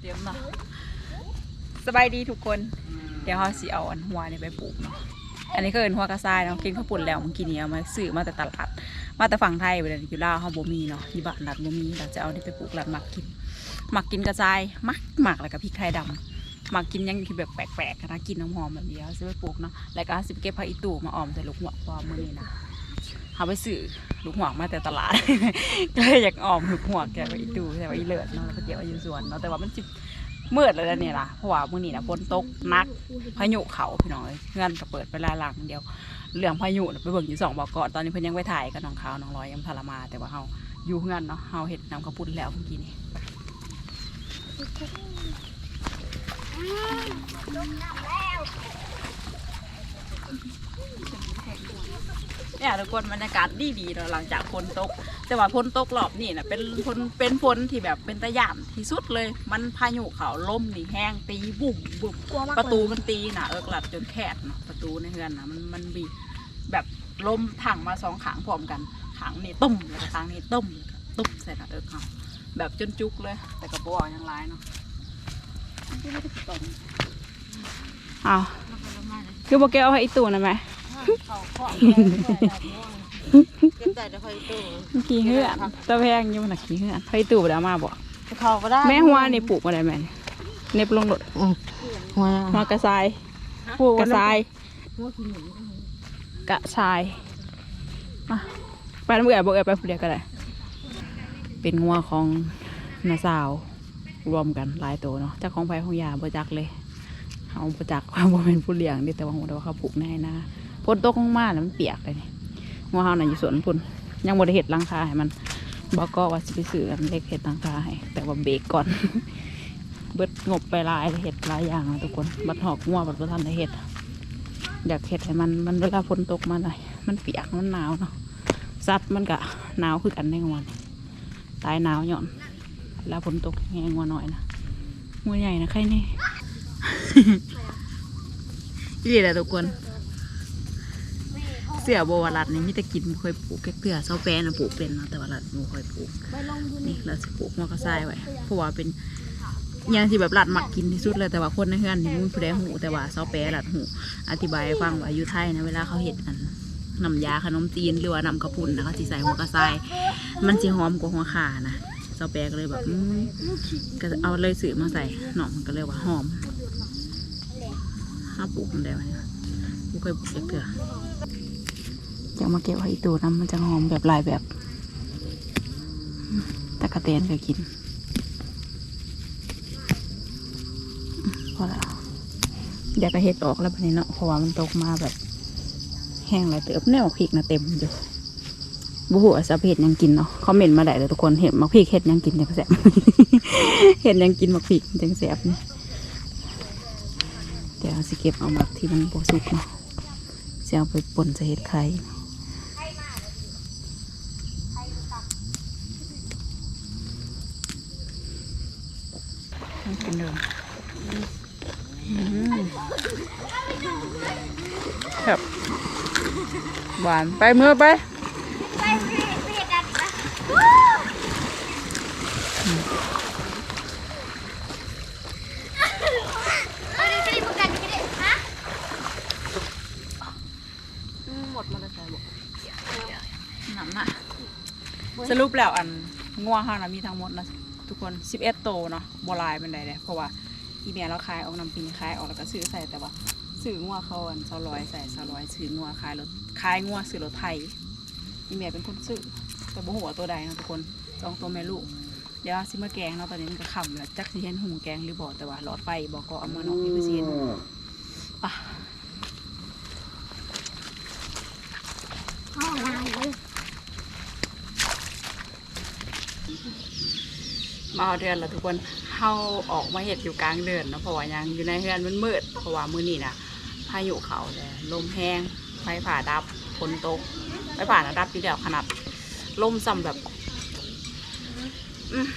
เตรียมเนาะสบายดีทุกคน เดี๋ยวเขาสิเอาอันหัวนี่ไปปลูกเนาะอันนี้ก็เป็นหัวกระซายเนาะกินข้าวปุ่นแล้วมื่อกี้นี้เอามาซื้อมาแต่ตลาด มาแต่ฝั่งไทยไปเลยอยู่ลาวเขาบ่มีเนาะอยู่บ้านรัดบ่มีเราจะเอานี่ไปปลูกรัดหมักกินหมักกินกระจายมักหมักแล้วก็พริกไทยดำหมักกินยังที่แบบแปลกๆนะกินน้ำหอมแบบนี้เอาซื้อไปปลูกเนาะแล้วก็สิไปเก็บผักอีตู่มาออมใส่ลูกหัวความมือนี้นะ เขาไปซื้อลูกหัวมาแต่ตลาด ก็เลยอยากออมลูกหัวแกไปอีตู่แต่ว่าอีเลิศเนาะแล้วก็เก็บไว้อยู่สวนเนาะแต่ว่ามันสิมืดเลยนะเนี่ยล่ะเพราะว่ามื้อนี้นะฝนตกนักพายุเขาพี่น้องเอ้ยเงื่อนก็เปิดไปลาหลังเดียวเรื่องพายุน่ะไปเบิ่งอยู่สองบอกก่อนตอนนี้เพิ่นยังไปถ่ายกับน้องขาวน้องลอยยังพารมาแต่ว่าเฮาอยู่เฮือนเนาะเฮาเฮ็ดน้ำกระปุ้นแล้วเมื่อกี้นี้ เนี่ยทุกคนบรรยากาศดีดีๆเนาะหลังจากฝนตก แต่ว่าฝนตกรอบนี่นะเป็นฝนเป็นฝนที่แบบเป็นตะย่านที่สุดเลย มันพายุเขาล่มนี่แห้งตีบุ่มบุ่มกลัวมากประตูมันตีนะเอิกหลัดจนแคบเนาะประตูในเฮือนนะมันมันบีแบบลมถังมาสองขางพร้อมกันขางนี่ต้มแล้วก็ขางนี่ต้มตุ้มใส่หน้าเอิกเขาแบบจนจุกเลย แต่กระบอกยังร้ายเนาะอ้าวคือบอกแกเอาให้อีตูนะไหมเขาขอเก็บใจเดี๋ยวคอยตู้ขี้เหือนตะแพงอยู่มันนะขี้เหือนให้อีตูไปเอามาบอกเขาก็ได้แม่หัวนี่ปลูกมาได้ไหมเน็บลงรถหัวหัวกระซายกระซายหัวกินหมูกระชายมาไปน้ำเอือยบอกเอือยไปผู้เดียวก็ได้เป็นงัวของนาสาวรวมกันหลายตัวเนาะเจ้าของไผ่ของยาบจักเลยเขาบจักว่าบ่เป็นผู้เลี้ยงนี่แต่ว่าหัวแต่ว่าเขาปลูกแน่นะ พ่นตกลงมาแล้วมันเปียกเลยนี่งัวเฮาน่ะอยู่สวนพุ่นยังบ่ได้เห็ดลังคาให้มันบอกก็ว่าสิไปซื้อเล็กเห็ดลังคาให้แต่ว่าเบรกก่อน เบิดงบไปหลายเลยเห็ดหลายอย่างนะทุกคนบัดหอกงัวบัดบ่ทันได้เห็ดอยากเห็ดให้มันมันเวลาฝนตกมาเลยมันเปียกมันหนาวเนาะสัตว์มันก็หนาวคือกันในงวนตายหนาวหย่อนเวลาฝนตกแงงัวหน่อยนะงัวใหญ่นะใครนี่นี่แหละทุกคน สือโบวารัดนี่มีแต่กินบ่เคยปลูกแค่เพื่อเสาแปรนะปลูกเป็นเนาะแต่ว่ารัดบ่ค่อยปลูกไปลงดูนี่เราจะปลูกมะกระซ้ายไว้เพราะว่าเป็นอย่างที่แบบรัดหมักกินที่สุดเลยแต่ว่าคนในเฮือนนี่มันผู้ใดหูแต่ว่าเสาแปรรัดหูอธิบายให้ฟังว่าอยู่ไทยนะเวลาเขาเห็ดอันน้ำยาขนมจีนหรือว่าน้ำกระพุนนะเขาสิใส่หัวกระซ้ายมันสิหอมกว่าหัวข่านะเสาแปรก็เลยแบบอืมก็เอาเลยสื่อมาใส่หนอมมันก็เลยว่าหอมห้าปลูกมันได้ไหมกูเคยปลูกเถื่อ จะมาเก็บไว้อีตูน้ำมันจะหอมแบบลายแบบตะกะเตนก็กินพอแล้วอยากจะเห็ดออกแล้วบัดนี้เนาะเพราะว่ามันตกมาแบบ แห้งหลายเติบแนวพริกนะเต็มอยู่บุหัวาสาเห็ดยังกินเนาะคอมเมนต์มาได้เลยทุกคนเห็ดมักพริกเห็ดยังกินจังแสบเห็ดยังกินมักพริกจังแสบนี่แต่เอาสิเก็บเอามักที่มันโบสุกเนาะจะเอาไปป่นใส่เห็ดไข่ ต้องกินเดิมครับหวานไปเมื่อไปไปพี่พี่กันนะเอาดิพี่ประกันพี่ฮะหมดมาแล้วใช่บอกนั่นน่ะสรุปแล้วอันงัวห้านะมีทั้งหมดนะ ทุกคนสิบเอ็ดโตวเนาะบลายเป็นใดเลยเพราะว่าอีเมียเราขายออกนำปีขายออกแล้วก็ซื้อใส่แต่ว่าซื้องัวเขาอันเสาร้อยใส่เสาร้อยซื้องัวขายรถขายงัวซื้อรถไทยอีเมียเป็นคนซื้อแต่บ่หัวาตัวใดนะทุกคนสองตัวแม่ลูกเดี๋ยวซิมาแกงเนาะตอนนี้มันก็ค่ำแล้วจักสิเห็นหุงแกงหรือบ่แต่ว่าหลอดไฟบอกก็เอามาเนาะนี่คือสิเห็นปะ ห้องน้ำเลย มาเอาเดือนแล้วทุกคนเฮาออกมาเห็ดอยู่กลางเดือนเนาะเพราะว่ายังอยู่ในเฮือนมันมืดเพราะว่ามื้อนี้นะพายุเขาเลยลมแห้งไฟผ่าดับฝนตกไฟผ่านะดับทีเดียวขนาดลมซ้ำแบบ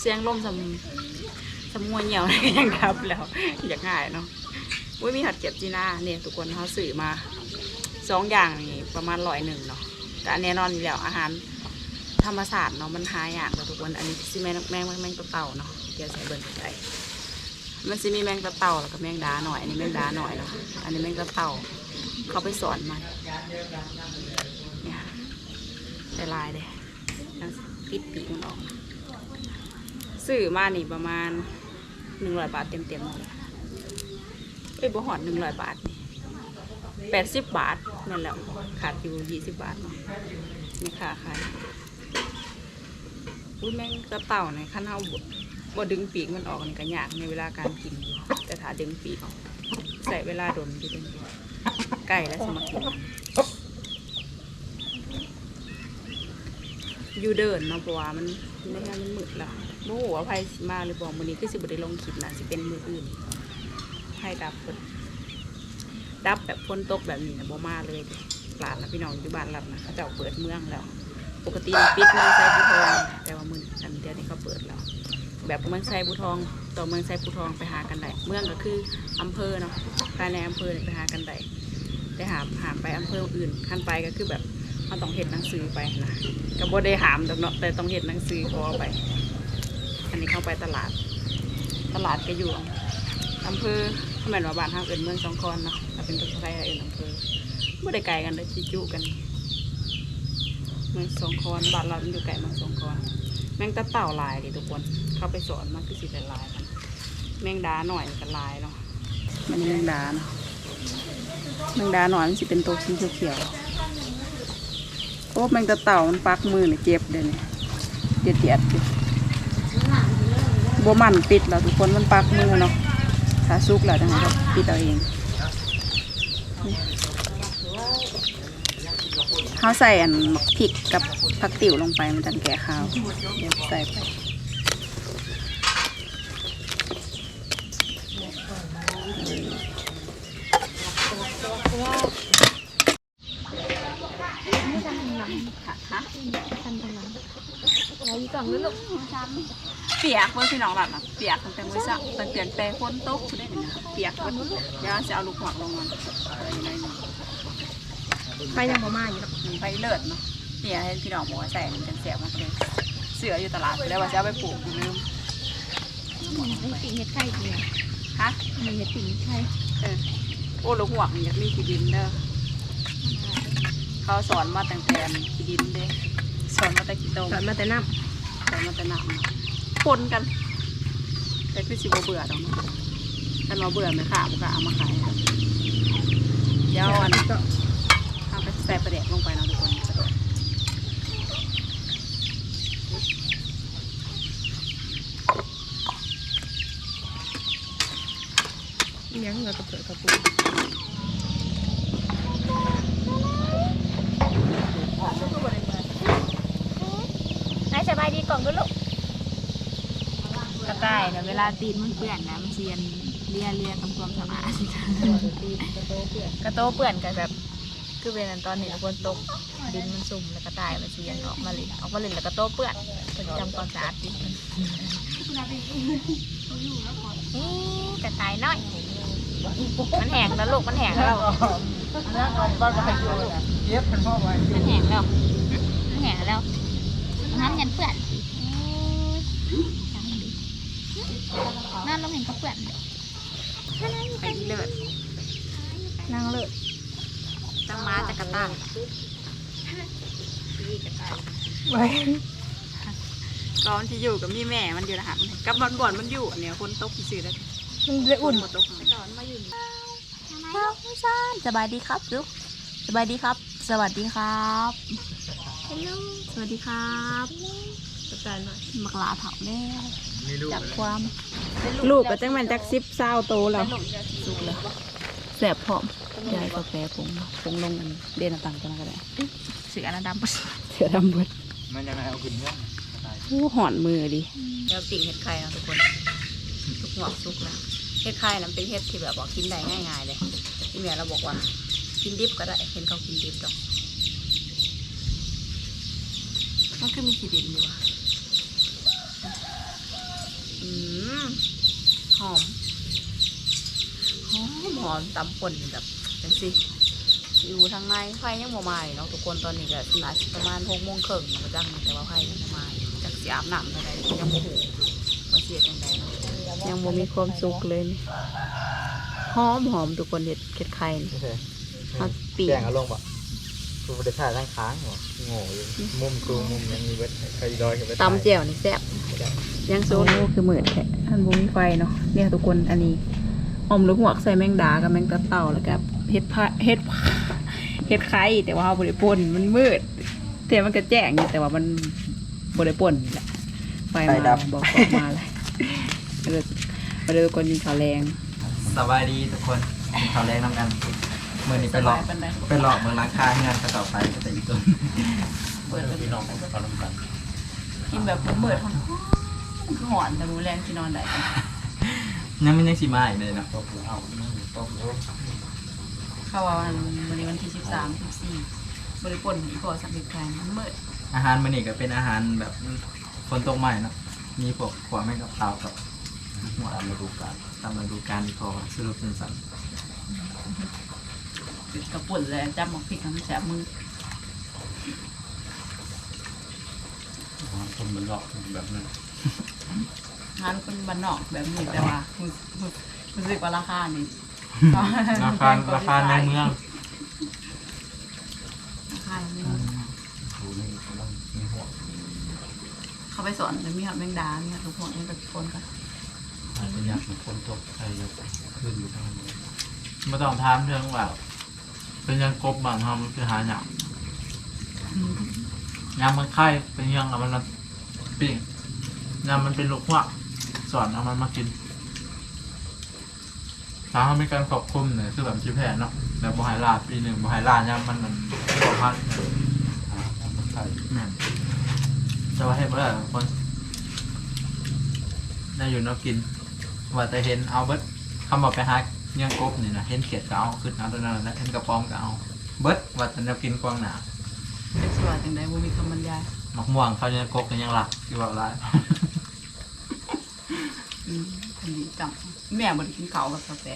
เสียงลมซ้ำซ้ำงัวเหี่ยวยังดับแล้วอยากง่ายเนาะอุ้ยมีหัดเก็บจีน่าเนี่ยทุกคนเขาสื่อมาสองอย่างนี่ประมาณร้อยหนึ่งเนาะแต่อันแน่นอนอยู่แล้วอาหาร ธรรมศาสตร์เนาะมันหายากเลยทุกคนอันนี้ซิแม่นแมงแมงตัวเต่าเนาะเดี๋ยวใส่เบิ่งใจมันจะมีแมงตะเต่าแล้วก็แมงดาหน่อยอันนี้แมงดาหน่อยแล้วอันนี้แมงตะเต่าเขาไปสอนมันเนี่ยได้ลายเลยปิดปีกมันออกซื้อมานี่ประมาณหนึ่งร้อยบาทเต็มๆเลยเอ้ยบ่หอดหนึ่งร้อยบาทนี่แปดสิบบาทนั่นแหละขาดอยู่ยี่สิบบาทเนาะนี่ค่ะค่ะ อุ้ยแมงกระเต่าในขั้นเท้าบดบ่ดึงปีกมันออกนี่ก็ยากในเวลาการกินอยู่แต่ถ้าดึงปีกออกใส่เวลาดนอยู่ดึงไก่และสมากินอยู่เดินเนาะเพราะว่ามันไม่งั้นมันมืดแล้วโมโหว่าไพ่สิมาหรือบอกวันนี้คือสิบได้ลงคลิปนะสิเป็นมืออื่นไพ่ดับเพิ่นดับแบบฝนตกแบบนี้นะบ่มาเลยเด้หลานนะพี่น้องอยู่บ้านหลับนะเขาเจ้าเปิดเมืองแล้ว ปกติปิดเมืองไซบูทอง แต่ว่ามือกันเดียวนี้เขาเปิดแล้ว แบบเมืองไซบูทองต่อเมืองไซบูทองไปหากันได้เมืองก็คืออำเภอเนาะภายในอำเภอไปหากันได้ได้หามหามไปอำเภออื่นขั้นไปก็คือแบบมันต้องเห็นหนังสือไปนะก็บ่ได้หามเนาะแต่ต้องเห็นหนังสือขอไป อันนี้เข้าไปตลาด ตลาดก็อยู่อำเภอทำไมว่าบ้านห้างเอินเมืองสองคอนเนาะถ้าเป็นตัวไทยเอินอำเภอไม่ได้ไกลกันเลยจิจุกัน เมืองสงคอนบ้านเราอยู่ไกลเมืองสงคอนแมงตะเต่าลายดิทุกคน เข้าไปสอนมันคือสิเป็นลายมันแมงดาหน่อยกันลายเนาะมันแมงดาเนาะแมงดาหน่อยมันสิเป็นตัวสีเขียวๆโอ้แมงตะเต่ามันปักมือเนี่ยเจ็บเดี๋ยวนี้เจ็ดเจ็ดอยู่บ่มันปิดแล้วทุกคนมันปักมือเนาะถ้าซุกแล้วจังไงก็ปิดเอาเอง เขาใส่อันหมักพริกกับผักติ๋วลงไปมันจังแก่ข้าวเดี๋ยวใส่ไปเปียกเพื่อนพี่น้องหลับนะเปียกตั้งแต่มื้อเช้าตั้งแต่แต่ฝนตกได้เนี่ยนะเปียกเพิ่นเดี๋ยวจะเอาลูกหัวลงมันเอาอยู่ในนี้ำ ไปยังบ่มาอยู่หรอกมันไปเลิศเนาะเนี่ยให้พี่น้องบอกว่าใส่มันจังแสบมากเลยเสืออยู่ตลาดแล้วว่าจะเอาไปปลูกอยู่ลืมมันปิ่งเห็ดไข่จริงฮะมันเห็ดปิ่งไข่เออโอ้ลูกหัวมันอยากมีขี้ดินเด้อเขาสอนมาตั้งแต่ขี้ดินเด้สอนมาแต่ขี้ตมสอนมาแต่น้สอนมาแต่หนักปนกันแต่คือสิบเบื่อดอกเนาะถ้าเราเบื่อไหมค่ะมันก็เอามาขายครับเดี๋ยวอันำก็เอาไป ใส่ประเดกลงไปนะทุกคนประเดกยังเงือกระเปิดกระปุกนายสบายดีกล่องนู้นลูกกระต่ายเนะเวลาตีนมันเปื่อนนะมันเซียนเลียเลียทำความสะอาดกระโตเปื่อนกันแบบ คือเป็นอันตอนนี้ฝนตกดินมันสุ่มแล้วก็ตายมันเสียงออกมาเลยออกมาเลยแล้วก็โตเปื้อนเพิ่นจำความสะอาดดินนี่กระต่ายน้อย มันแห้งแล้วลูกมันแห้งแล้วมันแห้งแล้วมันแห้งแล้วน้ำยันเปื้อนน้ำเราเห็นก็เปื้อน ไปที่เลิศ นางเลิศ จังมาจากก ระตั้งไว้ตอนที่อยู่กับมีแม่มันอยู่นะฮะกับบ่อนบ่อนมันอยู่อันเนี้ยคนตกซื่อๆแล้วมันเลยอุ่นคนตกตอนมาอยู่ครับพี่ซานสบายดีครับลูกสบายดีครับ สวัสดีครับฮัลโหลสวัสดีครับสบายหน่อยมักลาเผาแน่จากความลูกก็จังมันจักซิบเศร้าโตแล้วสุกแล้วแสบพร้อม ยายกาแฟผงผงลงอันเดนตังกันก็ได้เสือระดำปุ๊บเสือดำเบิดมันยังไงเอาขึ้นเนี่ยผู้หอนมือดิเดี๋ยวปิ่งเห็ดไข่นะทุกคนทุกหัวสุกแล้วเห็ดไข่นั้นเป็นเห็ดที่แบบว่ากินได้ง่ายๆเลยที่แม่เราบอกว่า กินดิบก็ได้เห็นเขากินดิบดอกมันคือมีขีดินอยู่อะอืมหอมหอมหอมตำป่นแบบ จังสิอยู่ทางในไฟยังบ่มาเลยเนาะทุกคนตอนนี้ก็น่าสิประมาณหกโมงครึ่งนะจังแต่ว่าไฟยังบ่มาจากสีอาบน้ำอะไรยังโมโหมาเสียจังใดเนาะยังบ่มีความสุขเลยนี่หอมหอมทุกคนเห็ดเห็ดไข่นี่ไม่ใช่เอาปีกแจ้งอารมณ์ป่ะกูไม่ได้ถ่ายทั้งค้างเหรอโง่อยู่มุมกูมุมยังมีเวทใครดอยกับเวทตำเจียวนี่แซ่บยังโซโล่คือเหมือดแค่ท่านบ่มีไฟเนาะเนี่ยทุกคนอันนี้ออมลูกหัวกใส่แมงดากับแมงตะเต่าแล้วก็ เห็ดพะเห็ดพะเห็ดไข่แต่ว่าเอาบ่ได้ป่นมันมืดแต่มันก็แจ้งอยู่แต่ว่ามันบ่ได้ป่นนี่แหละไฟมาบอกบอกมาเลยมาเลยมาเลยทุกคนกินข้าวแรงสบายดีทุกคนกินข้าวแรงน้ำกันเมื่อนี้ไปหลอกสบายปานใดไปหลอกเมืองร้านค้าเงินก็ต่อไปก็จะอีกต้นเปิดเป็นพี่น้องไปฟังกันกินแบบเหมือดหอนคือหอนแต่รู้แรงที่นอนได้กันยังไม่ยังสีมาอีกเลยนะเอา เข้าว่าวันวันนี้วันที่สิบสามสิบสี่บริปนอีกพอสักนิดแทนมันเหมือดอาหารมันนี่ก็เป็นอาหารแบบคนตกใหม่เนาะมีพวกขวาแม่งกับเปล่ากับหัวตามฤดูกาลตามฤดูกาลที่พอสรุปสั้นกระปุ่นเลยจับหมกพริกน้ำแสบมือคนมันหลอกแบบนั้นงานคนบ้านนอกแบบนี้แต่ว่ารู้รู้รู้สึกว่าราคานี่ๆ ราคาราคาในเมืองราคานี่ดูนี่กำลังมีหัวเขาไปสอนจะมีหับแมงดามีหับทุกคนนี่กับทุกคนกันอาจจะอยากมีคนตกใครจะขึ้นอยู่ข้างบนไม่ต้องถามเรื่องแบบเป็นยังกบบางทำคือหาหยางยามมันไข่เป็นยังเอามันมาปิ้งยามมันเป็นลูกหัวสอนเอามันมากิน ถ้าเขามีการควบคุมเนี่ยคือแบบชิแพ้เนาะแต่บหายลาดปีหนึ่งบหายลาดยามมันมันสองพันหาทำมันไข่แม่นจะว่าให้เพื่อนคนน่าอยู่เนอกกิน ว่าแต่เห็นเอาเบิดคำบอกไปหาเงี้ยงกบนี่นะเห็นเขียดก็เอาขึ้นเอาตัวนั้นนะเห็นกระป๋อมก็เอา เบิดว่าแต่แนวกินกวางหนาเป็นสวัสดิ์จังใดบ่มีคำบรรยายมะม่วงเขาเนี่ยกบกันยังหลักที่ว่าร้าย อืมอันนี้จัง แม่บ่ได้กินข้าวกับกาแฟ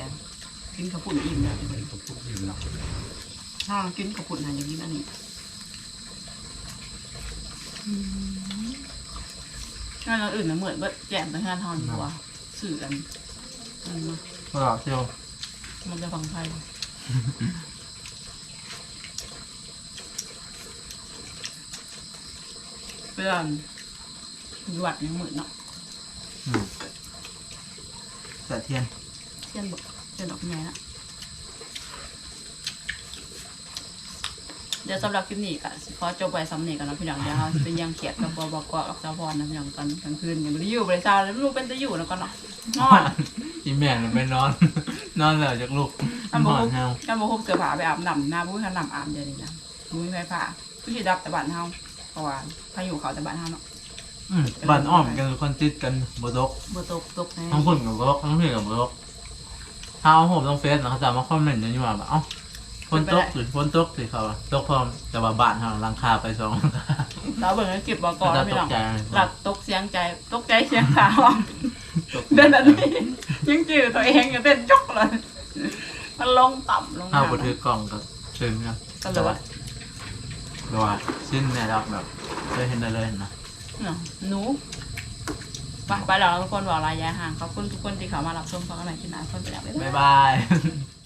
กินข้าวปุ่นอิ่มแล้วเป็นทุกทุกอยู่หนักถ้ากินข้าวปุ่นหันอย่างนี้อันนี้งานเราอื่นนะเหมือนเบิดแจมแต่งานทอนดีกว่าสื่อกันอันมาเพราะเราเที่ยวมันจะฟังไทยเพื่อนอยู่วัดยังเหมือนเนาะ อืมแต่เทียนเช่นบอกเช่นดอกไม้นะเดี๋ยวสำหรับคลิปนี้ก็สิขอจบไปสำเนียกันนะพี่น้องเดี๋ยวเราสิเป็นยังเขียดกับบบอกกับเจ้าพรนะพี่น้องตอนกลางคืนยังไม่ได้อยู่บริษัทแล้วไม่รู้เป็นจะอยู่แล้วก็เนาะนอนอีแม่น่ะไปนอน นอนแล้วจากลูกทำนบุอนกเฮาการบุกเสือผาไปอาบน้ำหน้าบุ้ยขน้ำอาบเดี๋ยวนี้นะบุ้ยไฟผ้าผู้ชีดับแต่บ้านเฮาเพราะว่าพายุเขาแต่บ้านเฮาเนาะ อืมบ้านอ้อมกันคนติดกันบ่ตกบัตกตกแน่ทั้งคนกับบ่ตกทั้งเพื่อนกับบ่ตกถ้าเอาผมต้องเฟซนะเขาจะมาคอมเมนต์อย่างนี้ว่าแบบเอ้าฝนตกหรือฝนตกสิเขาว่าตกพร้อมแต่ว่าบ้านเฮาหลังคาไปสองหลังคาเราเบิ่งให้เก็บบอกก่อนจะนะพี่ตน้กองใจหลักตกเสียงใจตกใจเสียงขาวตกเดินแบบนี้ยังจืดตัวเองยังเต้นจกเลยมันลงต่ำลงเอาน้ำไปถือกล่องกับเชิงครับก็เลยว่าแต่ว่าสิ้นในดอกแบบเคยเห็นได้เลยนะเนาะ หนูไปไปแล้วทุกคนบอกลายยายห่างขอบคุณทุกคนที่เขามารับชมฟังกันใหม่ที่หน้าคนไปแล้วบ๊ายบาย บ๊ายบาย